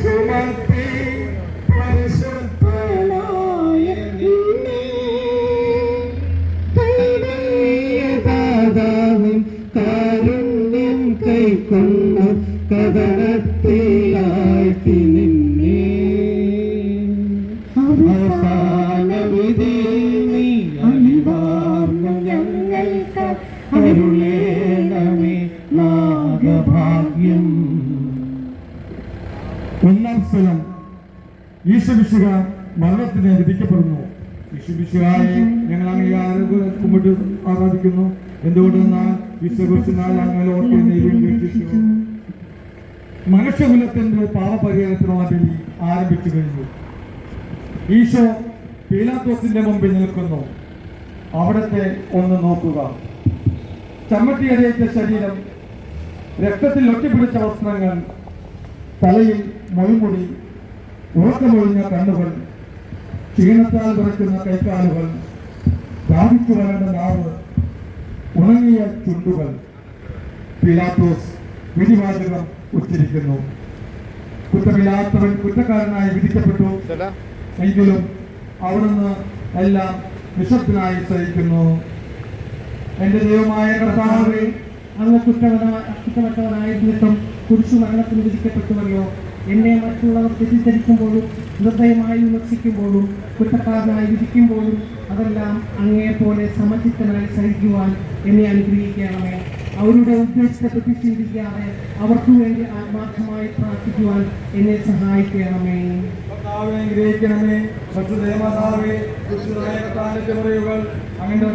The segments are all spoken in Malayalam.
ചുമത്തി പരിശുദ്ധനായ നിന്നെ കൈവല്യദാതാവിൻ കാരുണ്യം കൈക്കൊണ്ടു കഥനത്തിലാഴ്ത്തി നിന്നെ അവസാന വിധി നീ അലിവാർന്നു ഞങ്ങൾക്ക് അരുളേണമേ നാഗഭാഗ്യം ഒന്നാം സ്ഥലം ഈശോമിശിക മരണത്തിന് വിധിക്കപ്പെടുന്നു. ഈശോമിശിഹായെ ഞങ്ങൾ അങ്ങനെ കുമ്പിട്ട് ആരാധിക്കുന്നു. എന്തുകൊണ്ടെന്നാൽ മനുഷ്യകുലത്തിന്റെ പാപപരിഹാരത്തിനുള്ള ബലി ആരംഭിച്ചു കഴിഞ്ഞു. ഈശോ പീലാത്തോസിന്റെ മുമ്പിൽ നിൽക്കുന്നു. അവിടത്തെ ഒന്ന് നോക്കുക. ചമ്മട്ടിയടിയേറ്റ ശരീരം രക്തത്തിൽ ഒറ്റപ്പിടിച്ച വസ്ത്രങ്ങൾ തലയിൽ മൊഴിമുടി ഉറക്കമൊഴിഞ്ഞ കണ്ണുകൾ ക്ഷീണത്താൽ വിറയ്ക്കുന്ന കൈക്കാലുകൾ ദാഹിച്ചു വരേണ്ട നാവ് ഉണങ്ങിയ ചുണ്ടുകൾ. പിലാത്തോസ് വിധിവാചകം ഉച്ചരിക്കുന്നു. കുറ്റമില്ലാത്തവൻ കുറ്റക്കാരനായി വിധിക്കപ്പെട്ടു. എങ്കിലും അവിടുന്ന് എല്ലാം നിശബ്ദനായി സഹിക്കുന്നു. എന്റെ ദൈവമായ കർത്താവേ അങ്ങ് കുറ്റമറ്റവനായിരുന്നിട്ടും കുരിശു മരണത്തിന് വിധിക്കപ്പെട്ടുവല്ലോ എന്നെ മറ്റുള്ളവർ തെറ്റിദ്ധരിക്കുമ്പോഴും നിർദ്ദയമായി വിമർശിക്കുമ്പോഴും കുറ്റക്കാരനായി വിധിക്കുമ്പോഴും അതെല്ലാം അങ്ങയെപ്പോലെ സമചിത്തനായി സഹിക്കുവാൻ എന്നെ അനുഗ്രഹിക്കണമേ. അവരുടെ ഉദ്ദേശത്തെപ്പറ്റി ചിന്തിക്കാതെ അവർക്ക് വേണ്ടി ആത്മാർത്ഥമായി പ്രാർത്ഥിക്കുവാൻ എന്നെ സഹായിക്കണമേ. ചെമറിയുകൾ അങ്ങയുടെ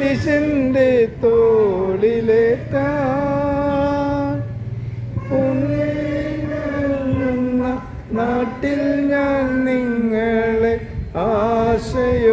കുരിശിന്റെ തോളിലേറ്റാൻ നാട്ടിൽ ഞാൻ നിങ്ങളെ ആശയോടാനയിച്ചു.